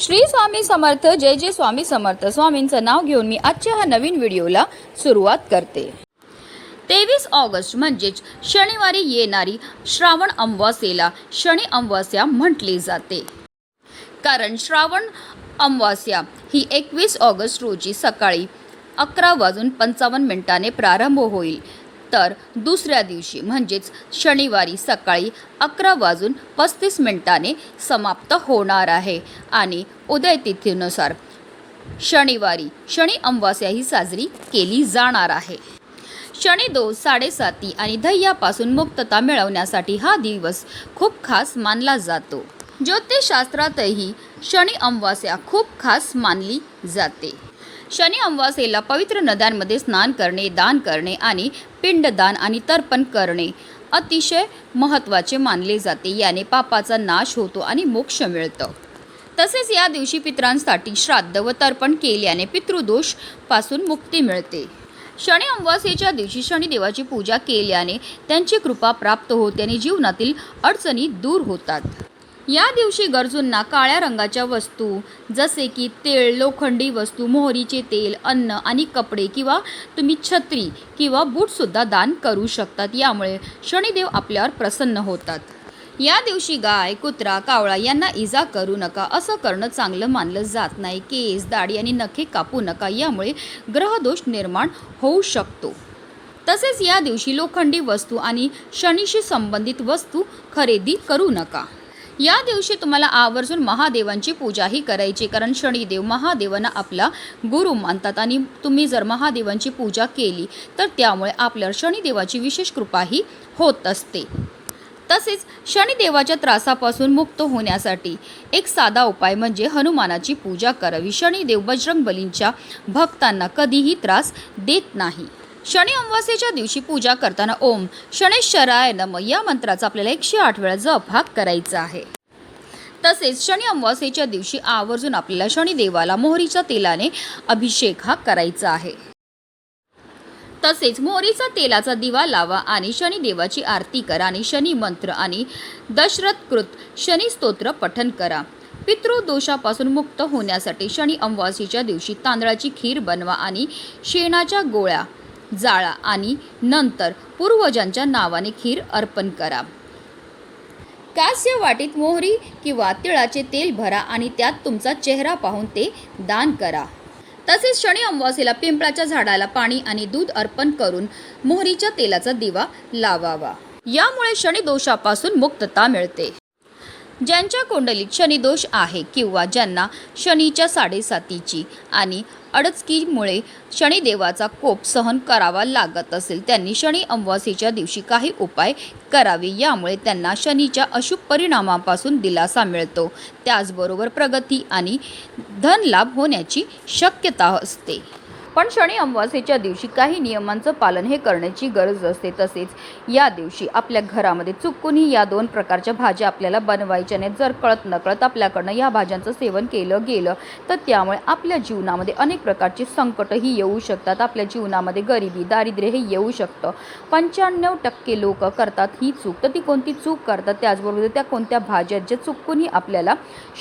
श्री स्वामी समर्थ जय जय स्वामी समर्थ. स्वामींचं नाव घेऊन मी आजच्या ह्या नवीन व्हिडिओला सुरुवात करते. तेवीस ऑगस्ट म्हणजेच शनिवारी येणारी श्रावण अमावास्येला शनी अमावास्या म्हटली जाते. कारण श्रावण अमावास्या ही एकवीस ऑगस्ट रोजी सकाळी अकरा वाजून पंचावन्न मिनिटाने प्रारंभ होईल. तर दुसऱ्या दिवशी म्हणजेच शनिवारी सकाळी अकरा वाजून पस्तीस मिनिटाने समाप्त होणार आहे. आणि उदयतिथीनुसार शनिवारी शनी अमावास्या ही साजरी केली जाणार आहे. शनिदोष साडेसाती आणि धैयापासून मुक्तता मिळवण्यासाठी हा दिवस खूप खास मानला जातो. ज्योतिषशास्त्रातही शनी अमावास्या खूप खास मानली जाते. शनी अमावास्येला पवित्र नद्यांमध्ये स्नान करणे दान करणे आणि पिंडदान आणि तर्पण करणे अतिशय महत्त्वाचे मानले जाते. याने पापाचा नाश होतो आणि मोक्ष मिळतं. तसेच या दिवशी पितरांसाठी श्राद्ध व तर्पण केल्याने पितृदोषपासून मुक्ती मिळते. शनी अमावास्येच्या दिवशी शनिदेवाची पूजा केल्याने त्यांची कृपा प्राप्त होते आणि जीवनातील अडचणी दूर होतात. या दिवशी गरजूंना काळ्या रंगाच्या वस्तू जसे की तेल लोखंडी वस्तू मोहरीचे तेल अन्न आणि कपडे किंवा तुम्ही छत्री किंवा बूटसुद्धा दान करू शकतात. यामुळे शनिदेव आपल्यावर प्रसन्न होतात. या दिवशी गाय कुत्रा कावळा यांना इजा करू नका. असं करणं चांगलं मानलं जात नाही. केस दाढी आणि नखे कापू नका. यामुळे ग्रहदोष निर्माण होऊ शकतो. तसेच या दिवशी लोखंडी वस्तू आणि शनीशी संबंधित वस्तू खरेदी करू नका. या दिवशी तुम्हाला आवर्जून महादेवांची पूजाही करायची कारण शनिदेव महादेवांना आपला गुरु मानतात आणि तुम्ही जर महादेवांची पूजा केली तर त्यामुळे आपल्यावर शनिदेवाची विशेष कृपाही होत असते. तसेच शनिदेवाच्या त्रासापासून मुक्त होण्यासाठी एक साधा उपाय म्हणजे हनुमानाची पूजा करावी. शनिदेव बजरंग बलींच्या भक्तांना कधीही त्रास देत नाही. शनी अमावास्येच्या दिवशी पूजा करताना ओम शनेश्वराय नम या मंत्राचा आपल्याला एकशे आठ वेळा जप हा करायचा आहे. तसेच शनी अमावास्येच्या दिवशी आवर्जून आपल्याला शनिदेवाला मोहरीच्या तेलाने अभिषेक हा करायचा आहे. तसेच मोहरीचा तेलाचा दिवा लावा आणि शनिदेवाची आरती करा आणि शनी मंत्र आणि दशरथकृत शनी स्तोत्र पठन करा. पितृदोषापासून मुक्त होण्यासाठी शनी अमावास्येच्या दिवशी तांदळाची खीर बनवा आणि शेणाच्या गोळ्या जाळा आणि नंतर पूर्वजांच्या नावाने खीर अर्पण करा. कास्य वाटीत मोहरी किंवा तिळाचे तेल भरा आणि त्यात तुमचा चेहरा पाहून ते दान करा. तसेच शनी अमावास्येला पिंपळाच्या झाडाला पाणी आणि दूध अर्पण करून मोहरीच्या तेलाचा दिवा लावावा. यामुळे शनी दोषापासून मुक्तता मिळते. ज्यांच्या कुंडलीत शनिदोष आहे किंवा ज्यांना शनीच्या साडेसातीची आणि अडचकीमुळे शनिदेवाचा कोप सहन करावा लागत असेल त्यांनी शनी अमावास्येच्या दिवशी काही उपाय करावे. यामुळे त्यांना शनीच्या अशुभ परिणामापासून दिलासा मिळतो. त्याचबरोबर प्रगती आणि धनलाभ होण्याची शक्यता असते. पण शनी अमावास्येच्या दिवशी काही नियमांचं पालन हे करण्याची गरज असते तसेच या दिवशी आपल्या घरामध्ये चुकूनही या दोन प्रकारच्या भाज्या आपल्याला बनवायच्या नाहीत. जर कळत नकळत आपल्याकडनं या भाज्यांचं सेवन केलं गेलं तर त्यामुळे आपल्या जीवनामध्ये अनेक प्रकारची संकटही येऊ शकतात. आपल्या जीवनामध्ये गरिबी दारिद्र्य हे येऊ शकतं. पंच्याण्णव टक्के लोक करतात ही चूक. तर ती कोणती चूक करतात त्याचबरोबर त्या कोणत्या भाज्या ज्या चुकूनही आपल्याला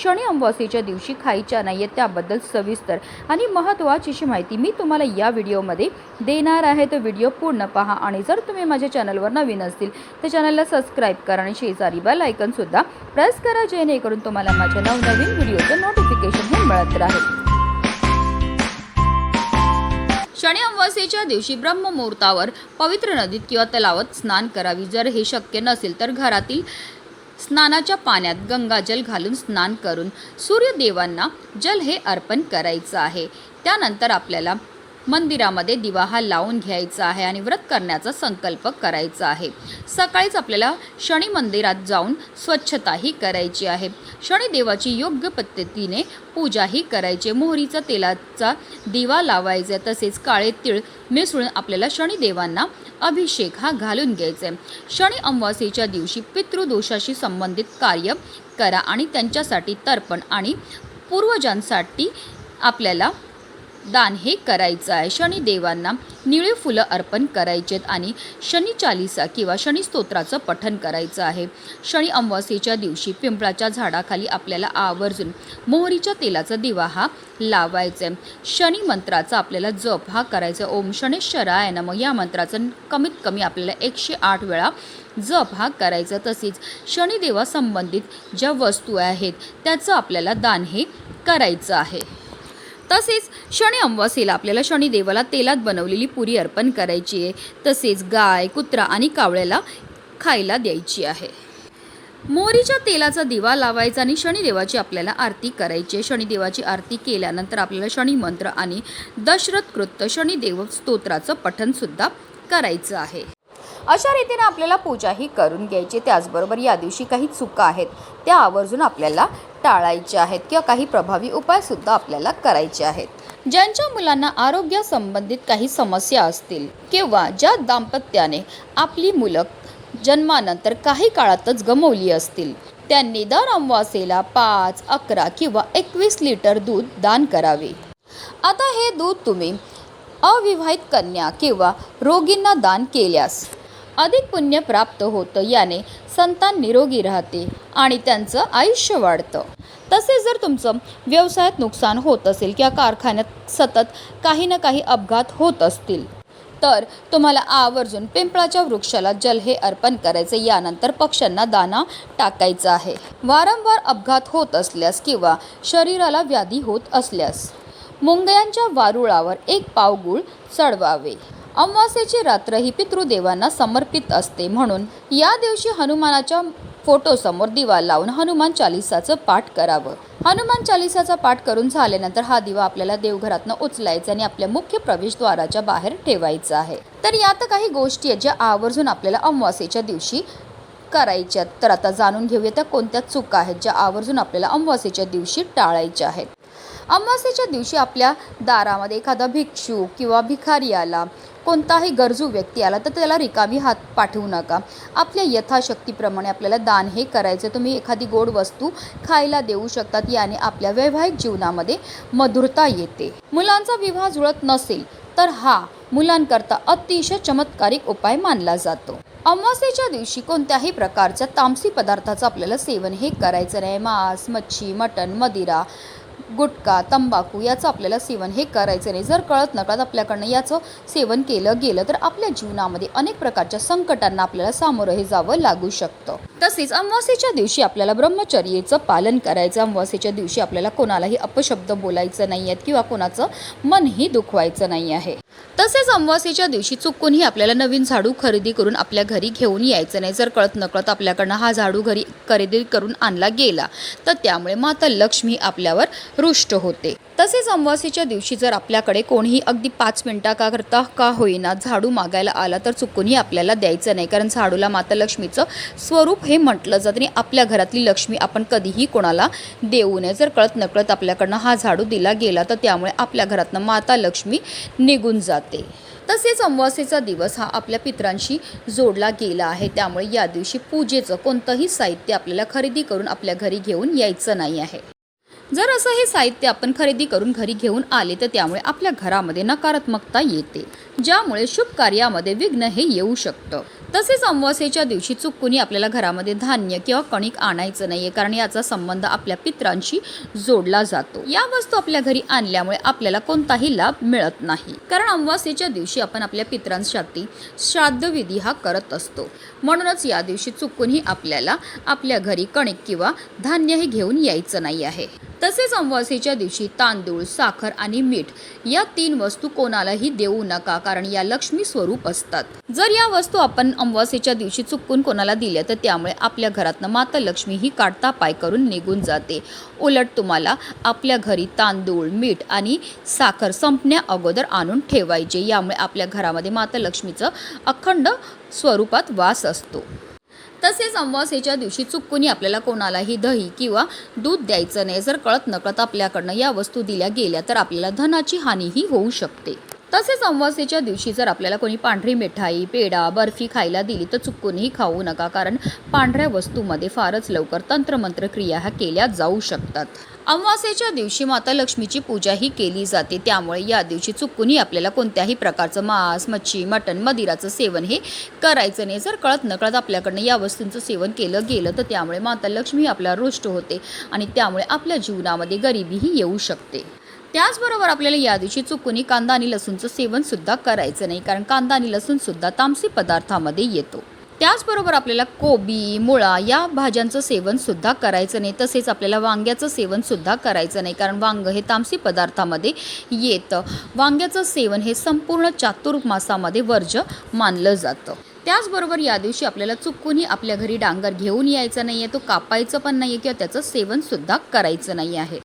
शनी अमावास्येच्या दिवशी खायच्या नाही आहेत त्याबद्दल सविस्तर आणि महत्त्वाची अशी माहिती मी तुम्हाला तुम्हाला या व्हिडिओमध्ये देणार आहे तो व्हिडिओ पूर्ण पहा. आणि जर तुम्ही माझ्या चॅनलवर नवीन असतील तर चॅनलला सबस्क्राईब करा आणि शेजारी बेल आयकनसुद्धा प्रेस करा जेणेकरून तुम्हाला माझ्या नवनवीन व्हिडिओचं नोटिफिकेशन हे मिळत राहील. शनी अमावस्येच्या दिवशी ब्रह्ममुहूर्तावर पवित्र नदीत किंवा तलावात स्नान करावी. जर हे शक्य नसेल तर घरातील स्नानाच्या पाण्यात गंगाजल घालून स्नान करून सूर्यदेवांना जल हे अर्पण करायचं आहे. त्यानंतर आपल्याला मंदिरामध्ये दिवा हा लावून घ्यायचा आहे आणि व्रत करण्याचा संकल्प करायचा आहे. सकाळीच आपल्याला शनी मंदिरात जाऊन स्वच्छताही करायची आहे. शनिदेवाची योग्य पद्धतीने पूजाही करायची मोहरीचा तेलाचा दिवा लावायचा तसेच काळे तीळ मिसळून आपल्याला शनिदेवांना अभिषेक हा घालून घ्यायचा आहे. शनी अमावास्येच्या दिवशी पितृदोषाशी संबंधित कार्य करा आणि त्यांच्यासाठी तर्पण आणि पूर्वजांसाठी आपल्याला दान हे करायचं आहे. शनिदेवांना निळे फुलं अर्पण करायचेत आणि शनी चालिसा किंवा शनी स्तोत्राचं पठण करायचं आहे. शनी अमावस्येच्या दिवशी पिंपळाच्या झाडाखाली आपल्याला आवर्जून मोहरीच्या तेलाचा दिवा हा लावायचा शनी मंत्राचा आपल्याला जप हा करायचा ओम शनेश्वराय नम. या मंत्राचं कमीत कमी आपल्याला एकशे आठ वेळा जप हा करायचा. तसेच शनिदेवासंबंधित ज्या वस्तू आहेत त्याचं आपल्याला दान हे करायचं आहे. तसेच शनी अमावास्येला आपल्याला शनिदेवाला तेलात बनवलेली पुरी अर्पण करायची आहे. तसेच गाय कुत्रा आणि कावळ्याला खायला द्यायची आहे. मोहरीच्या तेलाचा दिवा लावायचा आणि शनिदेवाची आपल्याला आरती करायची आहे. शनिदेवाची आरती केल्यानंतर आपल्याला शनी मंत्र आणि दशरथ कृत शनिदेव स्तोत्राचं पठणसुद्धा करायचं आहे. अशा रीतीने आपल्याला पूजाही करून घ्यायची. त्याचबरोबर या दिवशी काही चुका आहेत त्या आवर्जून आपल्याला टाळायच्या आहेत किंवा काही प्रभावी उपायसुद्धा आपल्याला करायचे आहेत. ज्यांच्या मुलांना आरोग्यासंबंधित काही समस्या असतील किंवा ज्या दाम्पत्याने आपली मुलं जन्मानंतर काही काळातच गमवली असतील त्यांनी दर अमावासेला पाच अकरा किंवा एकवीस लिटर दूध दान करावे. आता हे दूध तुम्ही अविवाहित कन्या किंवा रोगींना दान केल्यास अधिक पुण्य प्राप्त होतं याने संतान निरोगी राहते आणि त्यांचं आयुष्य वाढतं. तसेच जर तुमचं व्यवसायात नुकसान होत असेल किंवा कारखान्यात सतत काही ना काही अपघात होत असतील तर तुम्हाला आवर्जून पिंपळाच्या वृक्षाला जल हे अर्पण करायचे. यानंतर पक्ष्यांना दाना टाकायचा आहे. वारंवार अपघात होत असल्यास किंवा शरीराला व्याधी होत असल्यास मुंगयांच्या वारुळावर एक पावगुळ चढवावे. अमावास्येची रात्र ही पितृदेवांना समर्पित असते म्हणून या दिवशी हनुमानाच्या फोटोसमोर दिवा लावून हनुमान चालिसाचं पाठ करावं. हनुमान चालिसाचा पाठ करून झाल्यानंतर हा दिवा आपल्याला देवघरातनं उचलायचा आणि आपल्या मुख्य प्रवेशद्वाराच्या बाहेर ठेवायचा आहे. तर यात काही गोष्टी आहेत ज्या आवर्जून आपल्याला अमावास्येच्या दिवशी करायच्यात तर आता जाणून घेऊया त्या कोणत्या चुका आहेत ज्या आवर्जून आपल्याला अमावास्येच्या दिवशी टाळायच्या आहेत. अमावास्येच्या दिवशी आपल्या दारामध्ये एखादा भिक्षू किंवा भिकारी आला कोणताही गरजू व्यक्ती आला तर त्याला रिकामी हात पाठवू नका. आपल्या यथाशक्तीप्रमाणे आपल्याला दान हे करायचं. तुम्ही एखादी गोड वस्तू खायला देऊ शकतात याने आपल्या वैवाहिक जीवनामध्ये मधुरता येते. मुलांचा विवाह जुळत नसेल तर हा मुलांकरता अतिशय चमत्कारिक उपाय मानला जातो. अमावास्येच्या दिवशी कोणत्याही प्रकारच्या तामसी पदार्थाचं आपल्याला सेवन हे करायचं नाही. मांस मच्छी मटण मदिरा गुटखा तंबाखू याचं आपल्याला सेवन हे करायचं नाही. जर कळत नकळत आपल्याकडनं याचं सेवन केलं गेलं तर आपल्या जीवनामध्ये अनेक प्रकारच्या संकटांना आपल्याला सामोरं हे जावं लागू शकतं. तसेच अमावास्येच्या दिवशी आपल्याला ब्रह्मचर्येचं पालन करायचं. अमावास्येच्या दिवशी आपल्याला कोणालाही अपशब्द बोलायचं नाही आहेत किंवा कोणाचं मनही दुखवायचं नाही आहे. तसेच अमावास्येच्या दिवशी चुकूनही आपल्याला नवीन झाडू खरेदी करून आपल्या घरी घेऊन यायचं नाही. जर कळत नकळत आपल्याकडनं हा झाडू घरी खरेदी करून आणला गेला तर त्यामुळे माता लक्ष्मी आपल्यावर रुष्ट होते. तसेच अमावास्येच्या दिवशी जर आपल्याकडे कोणीही अगदी पाच मिनिटाकरता का होईना झाडू मागायला आला तर चुकूनही आपल्याला द्यायचं नाही. कारण झाडूला माता लक्ष्मीचं स्वरूप हे म्हटलं जातं आणि आपल्या घरातली लक्ष्मी आपण कधीही कोणाला देऊ नये. जर कळत नकळत आपल्याकडनं हा झाडू दिला गेला तर त्यामुळे आपल्या घरातनं माता लक्ष्मी निघून जाते. तसेच अमावास्येचा दिवस हा आपल्या पित्रांशी जोडला गेला आहे. त्यामुळे या दिवशी पूजेचं कोणतंही साहित्य आपल्याला खरेदी करून आपल्या घरी घेऊन यायचं नाही आहे. जर असं हे साहित्य आपण खरेदी करून घरी घेऊन आले तर त्यामुळे आपल्या घरामध्ये नकारात्मकता येते. ज्यामुळे शुभ कार्यामध्ये विघ्न हे येऊ शकतं. तसेच अमावस्येच्या दिवशी चुकूनही आपल्याला घरामध्ये धान्य किंवा कणिक आणायचं नाहीये कारण याचा संबंध आपल्या पित्रांशी जोडला जातो. या वस्तू आपल्या घरी आणल्यामुळे आपल्याला कोणताही लाभ मिळत नाही. कारण अमावस्येच्या दिवशी आपण आपल्या पित्रांसाठी श्राद्धविधी हा करत असतो. म्हणूनच या दिवशी चुकूनही आपल्याला आपल्या घरी कणिक किंवा धान्य हे घेऊन यायचं नाही आहे तसेच अमावस्येच्या दिवशी तांदूळ साखर आणि मीठ या तीन वस्तू कोणालाही देऊ नका. कारण या लक्ष्मी स्वरूप असतात. जर या वस्तू आपण अमावास्येच्या दिवशी चुकून कोणाला दिल्या तर त्यामुळे आपल्या घरातनं माता लक्ष्मी ही काढता पाय करून निघून जाते. उलट तुम्हाला आपल्या घरी तांदूळ मीठ आणि साखर संपण्या अगोदर आणून ठेवायचे. यामुळे आपल्या घरामध्ये माता लक्ष्मीचं अखंड स्वरूपात वास असतो. तसेच अमावास्येच्या दिवशी चुकूनही आपल्याला कोणालाही दही किंवा दूध द्यायचं नाही. जर कळत नकळत आपल्याकडनं या वस्तू दिल्या गेल्या तर आपल्याला धनाची हानीही होऊ शकते. तसेच अमावास्येच्या दिवशी जर आपल्याला कोणी पांढरी मिठाई पेढा बर्फी खायला दिली तर चुकूनही खाऊ नका कारण पांढऱ्या वस्तूमध्ये फारच लवकर तंत्रमंत्र क्रिया ह्या केल्या जाऊ शकतात. अमावास्येच्या दिवशी माता लक्ष्मीची पूजा ही केली जाते. त्यामुळे या दिवशी चुकूनही आपल्याला कोणत्याही प्रकारचं मांस मच्छी मटण मदिराचं सेवन हे करायचं नाही. जर कळत नकळत आपल्याकडनं या वस्तूंचं सेवन केलं गेलं तर त्यामुळे माता लक्ष्मी आपल्याला रुष्ट होते आणि त्यामुळे आपल्या जीवनामध्ये गरिबीही येऊ शकते. त्याचबरोबर आपल्याला या दिवशी चुकूनही कांदा आणि लसूणचं सेवनसुद्धा करायचं नाही कारण कांदा आणि लसूणसुद्धा तामसी पदार्थामध्ये येतो. त्याचबरोबर आपल्याला कोबी मुळा या भाज्यांचं सेवनसुद्धा करायचं नाही तसेच आपल्याला वांग्याचं सेवनसुद्धा करायचं नाही कारण वांग हे तामसी पदार्थामध्ये येतं. वांग्याचं सेवन हे संपूर्ण चातुर्मासामध्ये वर्ज्य मानलं जातं. त्याचबरोबर या दिवशी आपल्याला चुकूनही आपल्या घरी डांगर घेऊन यायचं नाही आहे तो कापायचं पण नाही आहे किंवा त्याचं सेवनसुद्धा करायचं नाही आहे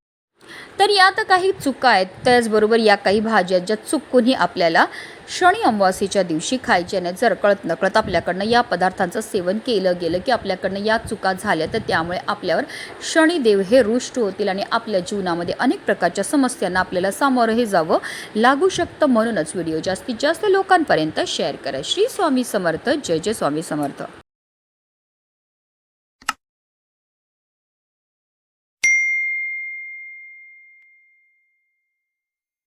तर या काही चुका आहेत. त्याचबरोबर या काही भाज्या ज्या चुकूनही आपल्याला शनी अमावास्येच्या दिवशी खायच्या नाही जर कळत नकळत आपल्याकडनं या पदार्थांचं सेवन केलं गेलं की आपल्याकडनं या चुका झाल्या तर त्यामुळे आपल्यावर शनिदेव हे रुष्ट होतील आणि आपल्या जीवनामध्ये अनेक प्रकारच्या समस्यांना आपल्याला सामोरंही जावं लागू शकतं म्हणूनच व्हिडिओ जास्तीत जास्त लोकांपर्यंत शेअर करा. श्री स्वामी समर्थ. जय जय स्वामी समर्थ.